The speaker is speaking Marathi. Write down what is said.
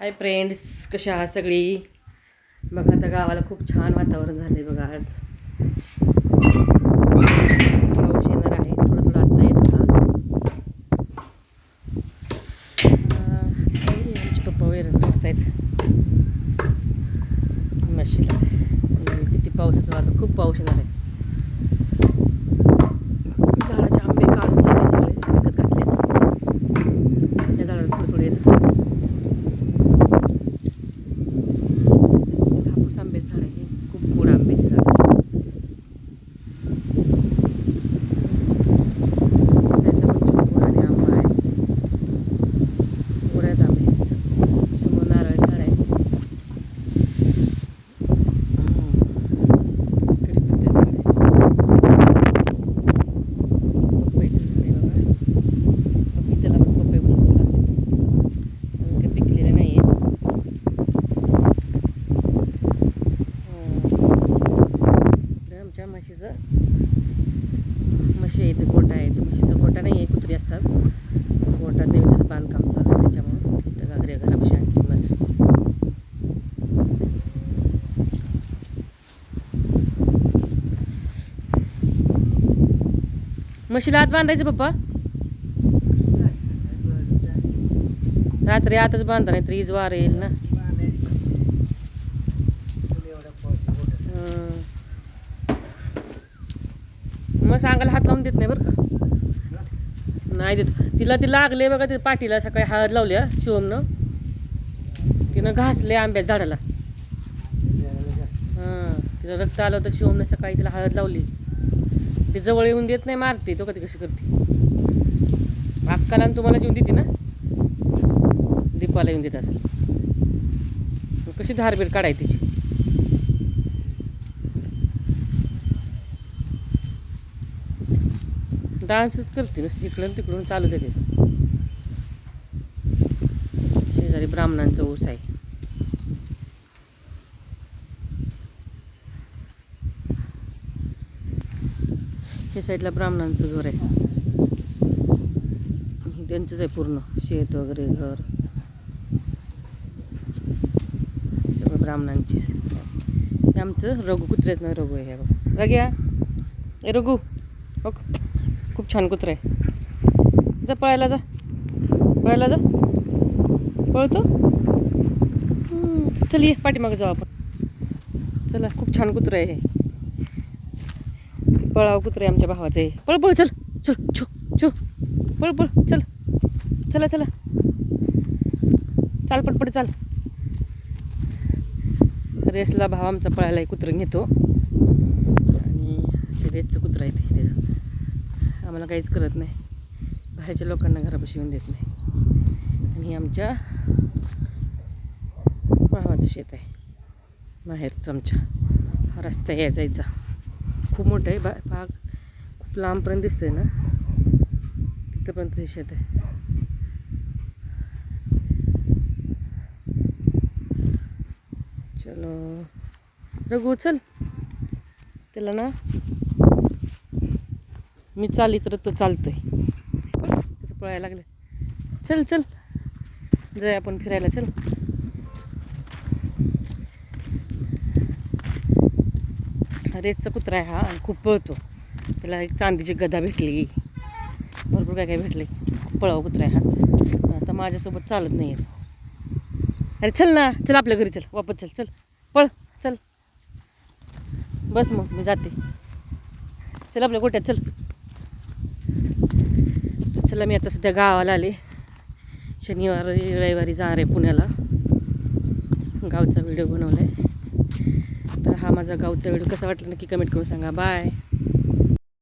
हाय फ्रेंड्स कशा आहात सगळी? बघा आता गावाला खूप छान वातावरण झालं आहे बघा आज. पाऊस येणार आहे थोडं थोडं आत्ता येत होता. काही आमचे पप्पा वैरण करतायत मशीला. किती पावसाचं वातावरण खूप पाऊस येणार आहे. म्हशीचं. म्हशी आहे इथे गोठा आहे तर म्हशीचं गोठा नाही आहे कुत्री असतात. गोठा देवीचं बांधकाम चालू आहे त्याच्यामुळं. तिथं घागरे घरापाशी आणली मस म्हशीला आत बांधायचं पप्पा? रात्री आतच बांधा नाही तर इज वार येईल ना. मग सांगायला हात लावून देत नाही बरं का? नाही देत. तिला ते लागले बघा ते पाठीला सकाळी हळद लावल्या शिवमनं. तिनं घासले आंब्या झाडाला. हां तिला रक्त आलं होतं शिवमनं सकाळी तिला हळद लावली. ती जवळ येऊन देत नाही मारते तो कधी कशी करते. अक्काला आणि तुम्हाला येऊन देते ना? दीपाला येऊन देत असं कशी धारबीर काढायची तिची? डान्सच करते नुसती इकडून तिकडून चालू देते. शेजारी ब्राह्मणांचा ऊस आहे. हे साईडला ब्राह्मणांचं घर आहे. त्यांचंच आहे पूर्ण शेत वगैरे घर. सगळं ब्राह्मणांचीच. हे आमचं रघु कुत्र्यात ना रघु आहे हे बघ. ए रघु ओके खूप छान कुत्रा आहे. जा पळायला जा. पळायला जा. पळतो? चल ये पाठीमागे जाऊ आपण. चला खूप छान कुत्रा आहे हे. पळाव कुत्रे आमच्या भावाचं आहे पळ पळ चल. चल छो छो. पळ पळ चल. चला चला. चाल पटपट चाल. रेसला भाव आमचा पळायला कुत्रं घेतो. आणि रेसचं कुत्रं आहे ते त्याचं आम्हाला काहीच करत नाही. बाहेरच्या लोकांना घरापाशी येऊन देत नाही. आणि आमच्या भावाचं शेत आहे. माहेरचं आमच्या. हा रस्ता यायचा. जायचा खूप मोठं आहे. बा भाग खूप लांबपर्यंत दिसतंय ना? तिथंपर्यंत हे शेत आहे. चलो. रघु उचल त्याला ना मी चालली तर तो चालतोय. तसं पळायला लागलं. चल चल. जाय आपण फिरायला चल. रेसचा कुत्रा आहे हा आणि खूप पळतो. त्याला एक चांदीची गदा भेटली. भरपूर काय काय भेटले खूप कुत्रा आहे हा. आता माझ्यासोबत चालत नाही आहे अरे चल ना चल आपल्या घरी चल. वापस चल चल. पळ चल. बस मग मी जाते. चल आपल्या गोट्यात चल. चला मी आता सध्या गावाला आले. शनिवारी रविवारी जाणार आहे पुण्याला. गावचा व्हिडिओ बनवला आहे तर हा माझा गावचा व्हिडिओ. कसा वाटला नक्की कमेंट करून सांगा. बाय